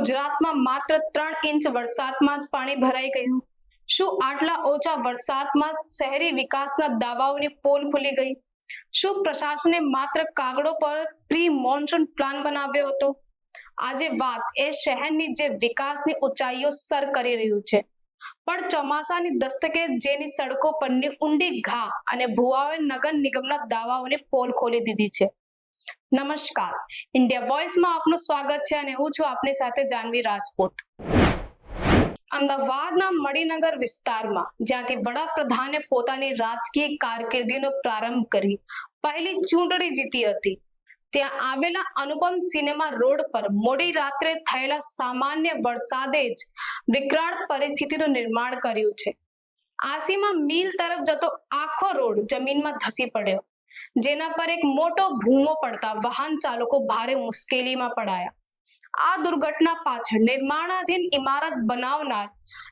ગુજરાતમાં માત્ર ત્રણ ઇંચ વરસાદમાં જ પાણી ભરાઈ ગયું. શું આટલા ઓછા વરસાદમાં શહેરી વિકાસના દાવાઓની પોલ ખુલી ગઈ? શું પ્રશાસને માત્ર કાગળો પર પ્રી મોન્સૂન પ્લાન બનાવ્યો હતો? આજે વાત એ શહેરની જે વિકાસની ઊંચાઈઓ સર કરી રહ્યું છે. પણ ચોમાસાની દસ્તકે જેની સડકો પરની ઊંડી ઘા અને ભુવાઓએ નગર નિગમના દાવાઓની પોલ ખોલી દીધી છે. નમસ્કાર. ઇન્ડિયા વોઇસમાં આપનું સ્વાગત છે અને હું છું આપની સાથે જાનવી રાજપૂત. અમદાવાદના મણિનગર વિસ્તારમાં જ્યાંથી વડાપ્રધાને પોતાની રાજકીય કારકિર્દીનો પ્રારંભ કરી પહેલી ચૂંટણી જીતી હતી. ત્યાં આવેલા અનુપમ સિનેમા રોડ પર મોડી રાત્રે થયેલા સામાન્ય વરસાદે જ વિકરાળ પરિસ્થિતિનું નિર્માણ કર્યું છે. આસીમાં મિલ તરફ જતો આખો રોડ જમીનમાં ધસી પડ્યો. જેના પર એક મોટો ભૂમો પડતા વાહન ચાલકો ભારે મુશ્કેલીમાં પડાયા. આ દુર્ઘટના પાછળ નિર્માણાધીન ઇમારત બનાવનાર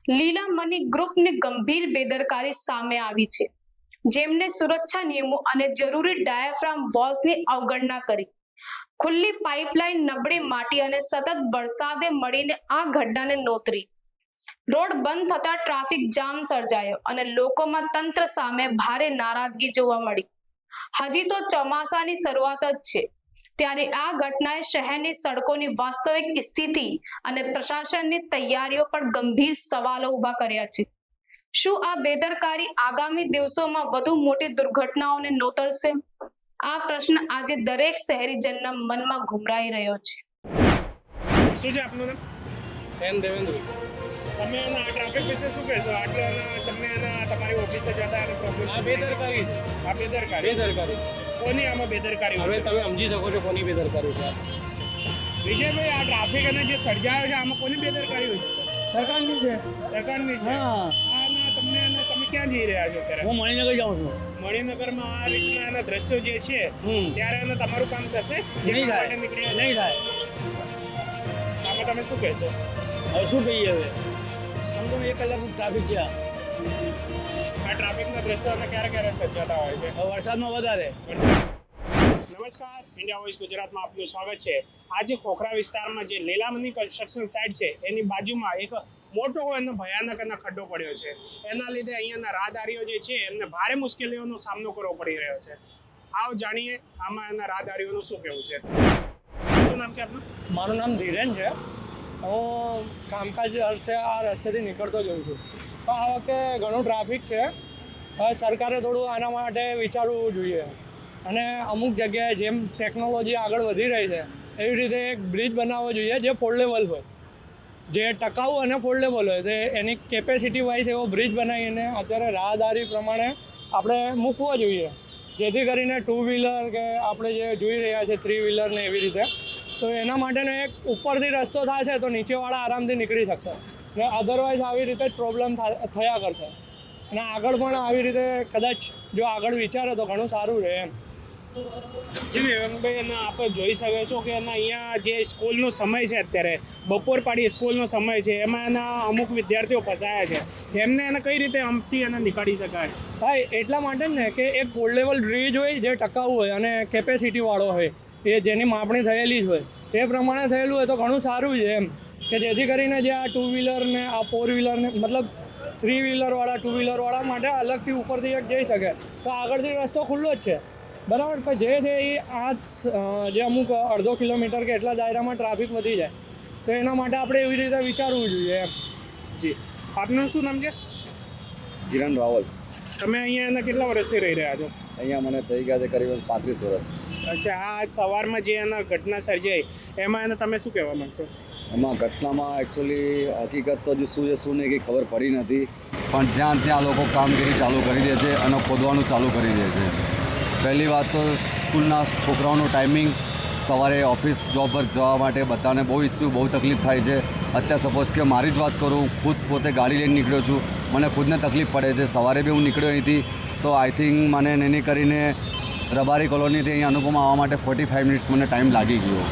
લીલામણી ગ્રુપની ગંભીર બેદરકારી સામે આવી છે. જેમને સુરક્ષા નિયમો અને જરૂરી ડાયાફ્રામ વોલ્સની અવગણના કરી. ખુલ્લી પાઇપલાઇન નબળી માટી અને સતત વરસાદે મળીને આ ઘટનાને નોતરી. રોડ બંધ થતા ટ્રાફિક જામ સર્જાયો અને લોકોમાં તંત્ર સામે ભારે નારાજગી જોવા મળી. હજી તો ચોમાસાની શરૂઆત જ છે. ત્યારે આ ઘટનાએ શહેરની સડકોની વાસ્તવિક સ્થિતિ અને પ્રશાસનની તૈયારીઓ પર ગંભીર સવાલો ઊભા કર્યા છે. શું આ બેદરકારી આગામી દિવસોમાં વધુ મોટી દુર્ઘટનાઓને નોતરશે? આ પ્રશ્ન આજે દરેક શહેરીજનના મનમાં ઘુમરાઈ રહ્યો છે. શું છે આપનું નામ? દેવેન્દ્ર તમે એના આ ટ્રાફિક વિશે શું કહેશો? આટલા તમને એના તમારી ઓફિસે જતા અને પ્રોબ્લેમ આ બેદરકારી છે. આ બેદરકારી? બેદરકારી. કોની આમાં બેદરકારી હવે તમે સમજી શકો છો કોની બેદરકારી છે. વિજયભાઈ આ ટ્રાફિક અને જે સર્જાયો છે આમાં કોની બેદરકારી હોય? છે સરકારની છે. સરકારની છે? હા. તમને એના તમે ક્યાં જઈ રહ્યા છો અત્યારે? હું મણિનગર જાઉં છું. મણિનગરમાં આ રીતના એના દ્રશ્યો જે છે હમ. ત્યારે એને તમારું કામ થશે? જે નહીં થાય. નહીં થાય. આમાં તમે શું કહેશો? હવે શું કહીએ હવે? તો એક કલાકનું ટ્રાફિક છે. આ. આ ટ્રાફિકના દ્રશ્યો અમે ક્યારે ક્યારે સર્જાતા હોય છે? વરસાદમાં વધારે. નમસ્કાર ઇન્ડિયા વોઇસ ગુજરાતમાં આપનું સ્વાગત છે. આજે ખોખરા વિસ્તારમાં જે લીલામની કન્સ્ટ્રક્શન સાઇટ છે એની બાજુમાં એક મોટો એનો ભયાનક એનો ખડ્ડો પડ્યો છે. એના લીધે અહીંયાના રાહદારીઓ જે છે એમને ભારે મુશ્કેલીઓનો સામનો કરવો પડી રહ્યો છે. આવો જાણીએ આમાં એના રાહદારીઓનું શું કહેવું છે? શું નામ છે આપનું? મારું નામ ધીરેન છે. હું કામકાજ અર્થે આ રસ્તેથી નીકળતો જોઉં છું. તો આ વખતે ઘણું ટ્રાફિક છે. હવે સરકારે થોડું આના માટે વિચારવું જોઈએ. અને અમુક જગ્યાએ જેમ ટેકનોલોજી આગળ વધી રહી છે, એવી રીતે એક બ્રિજ બનાવવો જોઈએ જે ફોલ્ડેબલ હોય. જે ટકાઉ અને ફોલ્ડેબલ હોય. તે એની કેપેસિટી વાઇઝ એવો બ્રિજ બનાવીને અત્યારે રાહદારી પ્રમાણે આપણે મૂકવો જોઈએ. જેથી કરીને ટુ વ્હીલર કે આપણે જે જોઈ રહ્યા છે થ્રી વ્હીલર ને એવી રીતે. તો એના માટેનો એક ઉપરથી રસ્તો થશે તો નીચેવાળા આરામથી નીકળી શકશે. ને અધરવાઇઝ આવી રીતે જ પ્રોબ્લેમ થયા કરશે. અને આગળ પણ આવી રીતે કદાચ જો આગળ વિચારે તો ઘણું સારું રહે એમ. જી વિવેકભાઈ એના આપણે જોઈ શકો છો કે એના અહીંયા જે સ્કૂલનો સમય છે અત્યારે બપોર પાડી સ્કૂલનો સમય છે એમાં એના અમુક વિદ્યાર્થીઓ ફસાયા છે. એમને એને કઈ રીતે અમથી એને નીકાળી શકાય? હા એટલા માટે ને કે એક ફોલ્ડેબલ બ્રિજ હોય જે ટકાઉ હોય અને કેપેસિટીવાળો હોય. એ જેની માપણી થયેલી જ હોય. એ પ્રમાણે થયેલું હોય તો ઘણું સારું છે એમ. કે જેથી કરીને જે આ ટુ વ્હીલર ને આ ફોર વ્હીલર ને મતલબ થ્રી વ્હીલરવાળા ટુ વ્હીલરવાળા માટે અલગથી ઉપરથી એક જઈ શકે. તો આગળથી રસ્તો ખુલ્લો જ છે. બરાબર? પણ જે છે એ આ જે અમુક અડધો કિલોમીટર કે એટલા દાયરામાં ટ્રાફિક વધી જાય. તો એના માટે આપણે એવી રીતે વિચારવું જોઈએ એમ. જી. આપનું શું નામ છે? કિરણ રાવલ. તમે અહીંયા એના કેટલા વર્ષથી રહી રહ્યા છો? અહીંયા મને થઈ ગયા છે કરીબન પાંત્રીસ વર્ષ. અચ્છા, આ સવારમાં જે એના ઘટના સર્જાઈ, એમાં એને તમે શું કહેવા માંગશો? એમાં ઘટનામાં એકચ્યુઅલી હકીકત તો શું છે શું નહીં કંઈ ખબર પડી નથી, પણ જ્યાં ત્યાં લોકો કામગીરી ચાલુ કરી દે છે અને ખોદવાનું ચાલુ કરી દે છે. પહેલી વાત તો સ્કૂલના છોકરાઓનું ટાઈમિંગ સવારે ઓફિસ જોબ પર જવા માટે બધાને બહુ ઇસ્યુ બહુ તકલીફ થાય છે. અત્યારે સપોઝ કે મારી જ વાત કરું ખુદ પોતે ગાડી લઈને નીકળ્યો છું, મને ખુદને તકલીફ પડે છે. સવારે બી હું નીકળ્યો અહીંથી, તો આઈ થિંક મને એની કરીને રબારી કોલોનીથી અહીં અનુપમા આવવા માટે ફોર્ટી ફાઇવ મિનિટ્સ મને ટાઈમ લાગી ગયો.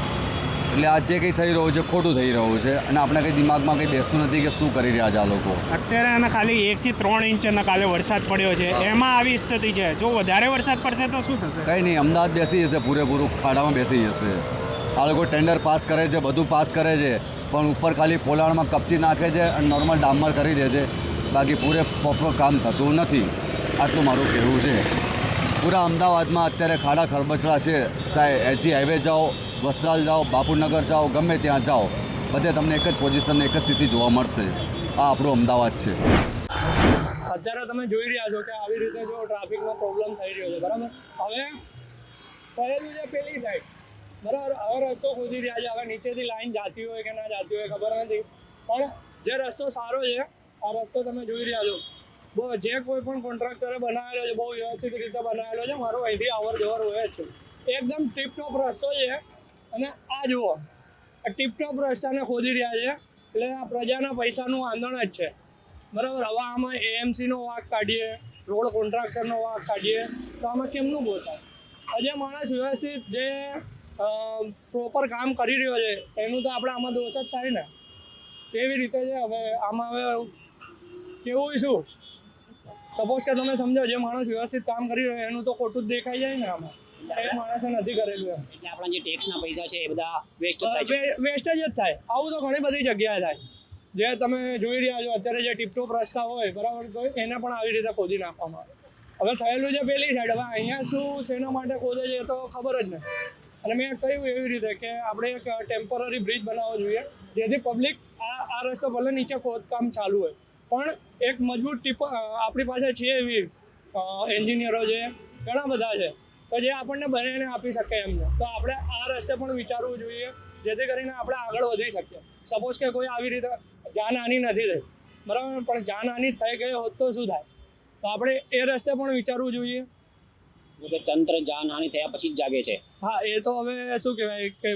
એટલે આ જે કંઈ થઈ રહ્યું છે ખોટું થઈ રહ્યું છે અને આપણે કંઈ દિમાગમાં કંઈ બેસતું નથી કે શું કરી રહ્યા છે આ લોકો. અત્યારે એના ખાલી એકથી ત્રણ ઇંચ એના કાલે વરસાદ પડ્યો છે. એમાં આવી સ્થિતિ છે. જો વધારે વરસાદ પડશે તો શું થશે? કંઈ નહીં અમદાવાદ બેસી જશે પૂરેપૂરું ખાડામાં બેસી જશે. આ લોકો ટેન્ડર પાસ કરે છે બધું પાસ કરે છે પણ ઉપર ખાલી પોલાણમાં કપચી નાખે છે અને નોર્મલ ડામર કરી દે છે. બાકી પૂરે પ્રોપર કામ થતું નથી. આટલું મારું કહેવું છે. પૂરા અમદાવાદમાં અત્યારે ખાડા ખરબચડા છે. સાહેબ એચજી હાઈવે જાઓ, વસ્ત્રાલ જાઓ, બાપુનગર જાઓ, ગમે ત્યાં જાઓ, બધે તમને એક જ પોઝિશન એક જ સ્થિતિ જોવા મળશે. આ આપણું અમદાવાદ છે. અત્યારે તમે જોઈ રહ્યા છો કે આવી રીતે જો ટ્રાફિકનો પ્રોબ્લેમ થઈ રહ્યો છે, બરાબર? હવે, પહેલું છે પેલી સાઈડ બરાબર? હવે રસ્તો ખોદી રહ્યા છે, હવે નીચેથી લાઈન જાતી હોય કે ના જાતી હોય ખબર નથી. પણ જે રસ્તો સારો છે, આ રસ્તો તમે જોઈ રહ્યા છો. જે કોઈ પણ કોન્ટ્રાક્ટરે બનાવેલો છે બહુ વ્યવસ્થિત રીતે બનાવેલો છે, મારો અહીંથી અવર જવર હોય છે. એકદમ ટીપટોપ રસ્તો છે, અને આ જુઓ, આ ટીપટોપ રસ્તાને ખોદી રહ્યા છે, એટલે આ પ્રજાના પૈસાનું આંદોલન જ છે. બરાબર, હવે આમાં એએમસીનો વાંક કાઢીએ, રોડ કોન્ટ્રાક્ટરનો વાંક કાઢીએ, તો આમાં કેમનું પોસાય આજે માણસ વ્યવસ્થિત જે પ્રોપર કામ કરી રહ્યો છે, એનું તો આપણે આમાં દોષ જ થાય ને. કેવી રીતે છે, હવે આમાં હવે કેવું શું સપોઝ કે તમે સમજો જે માણસ વ્યવસ્થિત કામ કરી રહ્યો એનું તો ખોટું જ દેખાઈ જાય ને આમાં. એ માણસે નથી કરેલું એમ. એટલે આપણા જે ટેક્સના પૈસા છે એ બધા વેસ્ટ થાય વેસ્ટ જ થાય. આવું તો ઘણી બધી જગ્યાએ થાય. જે તમે જોઈ રહ્યા છો અત્યારે જે ટીપટોપ રસ્તા હોય બરાબર તો એને પણ આવી રીતે ખોદી નાખવામાં આવે. હવે થયેલું છે પેલી સાઈડ હવે અહીંયા શું શેના માટે ખોદે છે તો ખબર જ નથી. અને મેં કહ્યું એવી રીતે કે આપણે એક ટેમ્પરરી બ્રિજ બનાવવો જોઈએ જેથી પબ્લિક આ આ રસ્તો ભલે નીચે ખોદકામ ચાલુ હોય. પણ એક મજબૂત ટીપ આપણી પાસે છે એવી એન્જિનિયરો છે ઘણા બધા છે તો જે આપણને બનેને આપી શકે એમને. તો આપણે આ રસ્તે પણ વિચારવું જોઈએ જેથી કરીને આપણે આગળ વધી શકીએ. સપોઝ કે કોઈ આવી રીતે જાનહાની નથી થઈ. બરાબર? પણ જાનહાની થઈ ગઈ હોત તો શું થાય? તો આપણે એ રસ્તે પણ વિચારવું જોઈએ. કે તંત્ર જાનહાની થયા પછી જ જાગે છે. હા એ તો હવે શું કહેવાય કે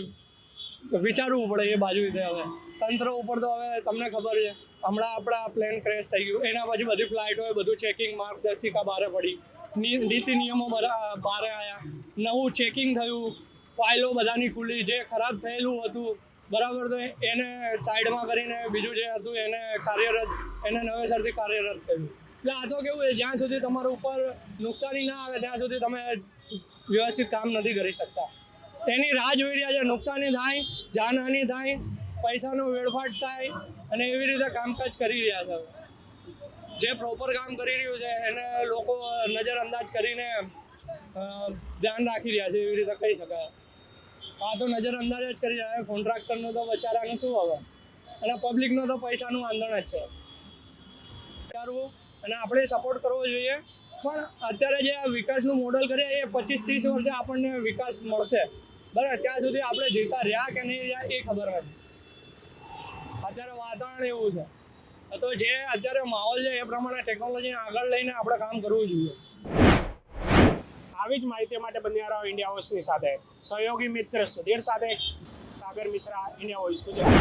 વિચારવું પડે એ બાજુ રીતે હવે. તંત્ર ઉપર તો હવે તમને ખબર છે, હમણાં આપણા પ્લેન ક્રેશ થઈ ગયું. એના પછી બધી ફ્લાઇટ હોય, બધું ચેકિંગ માર્ગદર્શિકા બહાર પડી. નીતિ નિયમો બહાર આવ્યા નવું ચેકિંગ થયું. ફાઇલો બધાની ખુલી જે ખરાબ થયેલું હતું, બરાબર તો એને સાઈડમાં કરીને બીજું જે હતું, એને કાર્યરત, એને નવેસરથી કાર્યરત કર્યું. એટલે આ તો કેવું છે, જ્યાં સુધી તમારા ઉપર નુકસાની ના આવે, ત્યાં સુધી તમે વ્યવસ્થિત કામ નથી કરી શકતા. એની રાહ જોઈ રહ્યા છે, નુકસાની થાય, જાનહાની થાય પૈસાનો વેડફાટ થાય અને એવી રીતે કામકાજ કરી રહ્યા છે. જે પ્રોપર કામ કરી રહ્યું છે, એને લોકો નજરઅંદાજ કરીને ધ્યાન રાખી રહ્યા છે, એવી રીતે કહી શકાય. આ તો નજરઅંદાજ જ કરી રહ્યા કોન્ટ્રાક્ટરનો તો બચારાનું શું હવે? અને પબ્લિકનો તો પૈસાનું આંદોલન જ છે. વિચારવું અને આપણે સપોર્ટ કરવો જોઈએ. પણ અત્યારે જે વિકાસનું મોડલ કરીએ, એ પચીસ ત્રીસ વર્ષે આપણને વિકાસ મળશે. બરાબર? ત્યાં સુધી આપણે જીતા રહ્યા કે નહીં રહ્યા, એ ખબર નથી. અત્યારે વાતાવરણ એવું છે. તો જે અત્યારે માહોલ છે એ પ્રમાણે ટેકનોલોજીને આગળ લઈને આપણે કામ કરવું જોઈએ. આવી જ માહિતી માટે બન્યા રહો ઇન્ડિયા હાઉસની સાથે. સહયોગી મિત્ર સુધીર સાથે સાગર મિશ્રા ઇન્ડિયા હાઉસ ગુજરાત.